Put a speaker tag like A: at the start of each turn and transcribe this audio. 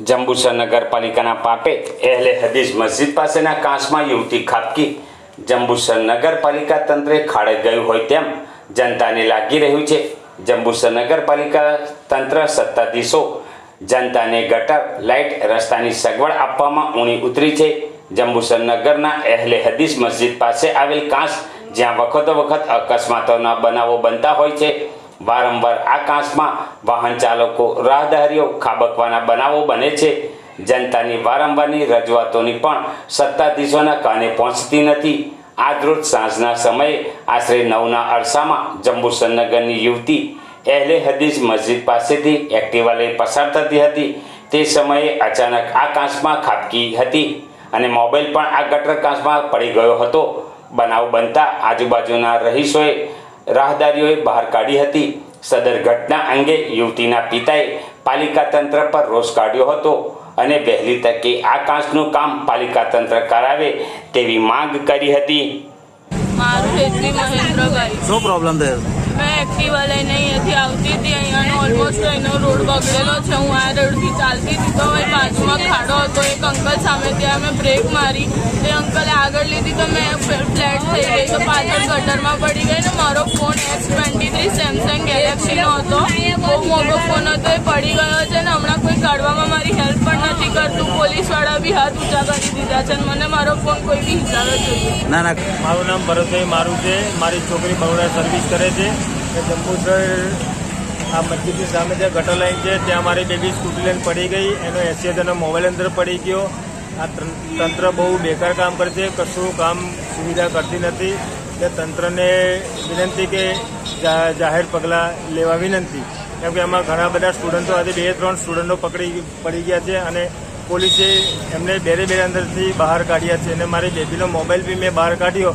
A: જંબુસર નગરપાલિકાના પાપે એહલે હદીસ મસ્જિદ પાસેના કાંસમાં યુવતી ખાબકી. જંબુસર નગરપાલિકા તંત્રે ખાડે ગયું હોય તેમ જનતાને લાગી રહ્યું છે. જંબુસર નગરપાલિકા તંત્ર સત્તાધીશો. જનતાને ગટર, લાઇટ, રસ્તાની સગવડ આપવામાં ઊણી ઉતરી છે. જંબુસર નગરના એહલે હદીસ મસ્જિદ પાસે આવેલ કાંસ જ્યાં વખતો વખત અકસ્માતોના બનાવો બનતા હોય છે. વારંવાર આકાશમાં વાહન ચાલકો રાહદારીઓ ખાબકવાના બનાવો બને છે. જનતાની વારંવારની રજૂઆતોની પણ સત્તાધીશોના કાને પહોંચતી નથી. આજરોજ સાંજના સમયે આશરે નવના અરસામાં જંબુસર નગરની યુવતી એહલે હદીસ મસ્જિદ પાસેથી એક્ટિવા લઈ પસાર થતી હતી. તે સમયે અચાનક આકાશમાં ખાબકી હતી અને મોબાઈલ પણ આ ગટર કાંસમાં પડી ગયો હતો. બનાવ બનતા આજુબાજુના રહીશોએ રાહદારીઓએ બહાર કાઢી હતી. સદર ઘટના અંગે યુવતીના પિતાએ પાલિકા તંત્ર પર રોષ કાઢ્યો હતો અને વહેલી તકે આ કાંસનું કામ પાલિકા તંત્ર કરાવે તેવી માંગ કરી હતી.
B: મારું મહેન્દ્રભાઈ.
C: શું પ્રોબ્લેમ થયો?
B: મેં એક્ટિવા લઈને અહીંયાથી આવતી હતી અહીંયાનો ઓલમોસ્ટ એનો રોડ બગડેલો છે. હું આ રોડથી ચાલતી હતી તો એ બાજુમાં ખાડો હતો. એક અંકલ સામે ત્યાં મેં બ્રેક મારી. એ અંકલે આગળ લીધી તો મેં ફ્લેટ થઈ ગઈ તો પાછળ ગટરમાં પડી ગઈ ને મારો phone S twenty three Samsung હતો. બહુ મોટો ફોન હતો એ પડી ગયો છે ને. હમણાં કોઈ કાઢવામાં મારી હેલ્પ પણ નથી કરતું. પોલીસવાળા બી હાથ ઊંચા કરી દીધા છે મને મારો ફોન કોઈ બી હિસાબે જોઈએ
C: ના ના.
D: મારું નામ ભરતભાઈ મારું છે. મારી છોકરી બરોડા સર્વિસ કરે છે. જંબુસર આ મસ્જિદની સામે જે ગટર લાઈન છે ત્યાં મારી બેબી સ્કૂટી લઈને પડી ગઈ. એનો એસી હજારનો મોબાઈલ અંદર પડી ગયો. આ તં- તંત્ર બહુ બેકાર કામ કરે છે કશું કામ સુવિધા કરતી નથી. તે તંત્રને વિનંતી કે જાહેર પગલાં લેવા વિનંતી. કેમ કે એમાં ઘણા બધા સ્ટુડન્ટો આજે બે ત્રણ સ્ટુડન્ટો પકડી, પડી ગયા છે અને પોલીસે એમને બેરે બેરે અંદરથી બહાર કાઢ્યા છે. અને મારી બેબીનો મોબાઈલ બી મેં બહાર કાઢ્યો.